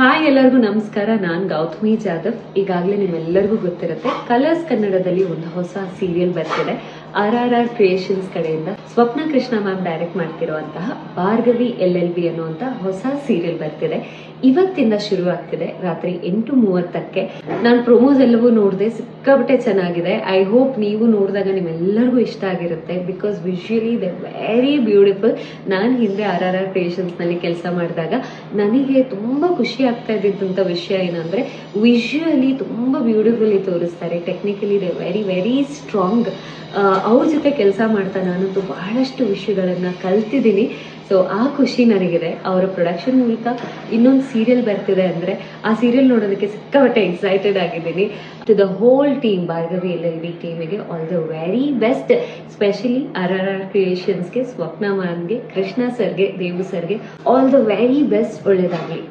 Hi ಎಲ್ಲರಿಗೂ ನಮಸ್ಕಾರ. ನಾನ್ ಗೌತಮಿ ಜಾಧವ್. ಈಗಾಗಲೇ ನಿಮ್ಮೆಲ್ಲರಿಗೂ ಗೊತ್ತಿರುತ್ತೆ, ಕಲರ್ಸ್ ಕನ್ನಡದಲ್ಲಿ ಒಂದು ಹೊಸ ಸೀರಿಯಲ್ ಬರ್ತಿದೆ. ಆರ್ ಆರ್ ಆರ್ ಕ್ರಿಯೇಷನ್ಸ್ ಕಡೆಯಿಂದ. ಸ್ವಪ್ನ ಕೃಷ್ಣ ಮ್ಯಾಮ್ ಡೈರೆಕ್ಟ್ ಮಾಡ್ತಿರುವಂತಹ ಭಾರ್ಗವಿ ಎಲ್ ಎಲ್ ಬಿ ಅನ್ನುವಂತಹ ಹೊಸ ಸೀರಿಯಲ್ ಬರ್ತಿದೆ. ಇವತ್ತಿಂದ ಶುರು ಆಗ್ತಿದೆ ರಾತ್ರಿ ಎಂಟು ಮೂವತ್ತಕ್ಕೆ. ನಾನು ಪ್ರೊಮೋಸ್ ಎಲ್ಲವೂ ನೋಡಿದೆ, ಸಿಕ್ಕಾಪಟ್ಟೆ ಚೆನ್ನಾಗಿದೆ. ಐ ಹೋಪ್ ನೀವು ನೋಡಿದಾಗ ನಿಮ್ಮೆಲ್ಲರಿಗೂ ಇಷ್ಟ ಆಗಿರುತ್ತೆ because visually the very beautiful ನಾನು ಹಿಂದೆ ಆರ್ ಆರ್ ಆರ್ ಕ್ರಿಯೇಷನ್ಸ್ನಲ್ಲಿ ಕೆಲಸ ಮಾಡಿದಾಗ ನನಗೆ ತುಂಬಾ ಖುಷಿ ಆಗ್ತಾ ಇದ್ದಿದ್ದಂಥ ವಿಷಯ ಏನಂದ್ರೆ ವಿಶ್ಯಲಿ ತುಂಬಾ ಬ್ಯೂಟಿಫುಲ್ಲಿ ತೋರಿಸ್ತಾರೆ. Technically the very very strong ಅವ್ರ ಜೊತೆ ಕೆಲಸ ಮಾಡ್ತಾ ನಾನಂತೂ ಬಹಳಷ್ಟು ವಿಷಯಗಳನ್ನು ಕಲ್ತಿದ್ದೀನಿ. ಸೊ ಆ ಖುಷಿ ನನಗಿದೆ. ಅವರ ಪ್ರೊಡಕ್ಷನ್ ಮೂಲಕ ಇನ್ನೊಂದು ಸೀರಿಯಲ್ ಬರ್ತಿದೆ ಅಂದರೆ ಆ ಸೀರಿಯಲ್ ನೋಡೋದಕ್ಕೆ ಸಿಕ್ಕಾಪಟ್ಟೆ ಎಕ್ಸೈಟೆಡ್ ಆಗಿದ್ದೀನಿ. To the whole team Bhargavi L L B ಟೀಮಿಗೆ all the very best specially R R R ಕ್ರಿಯೇಷನ್ಸ್ಗೆ Swapna ಮ್ಯಾಮ್ಗೆ ಕೃಷ್ಣ ಸರ್ಗೆ ದೇವು ಸರ್ಗೆ ಆಲ್ ದ ವೆರಿ ಬೆಸ್ಟ್ ಒಳ್ಳೇದಾಗಲಿ.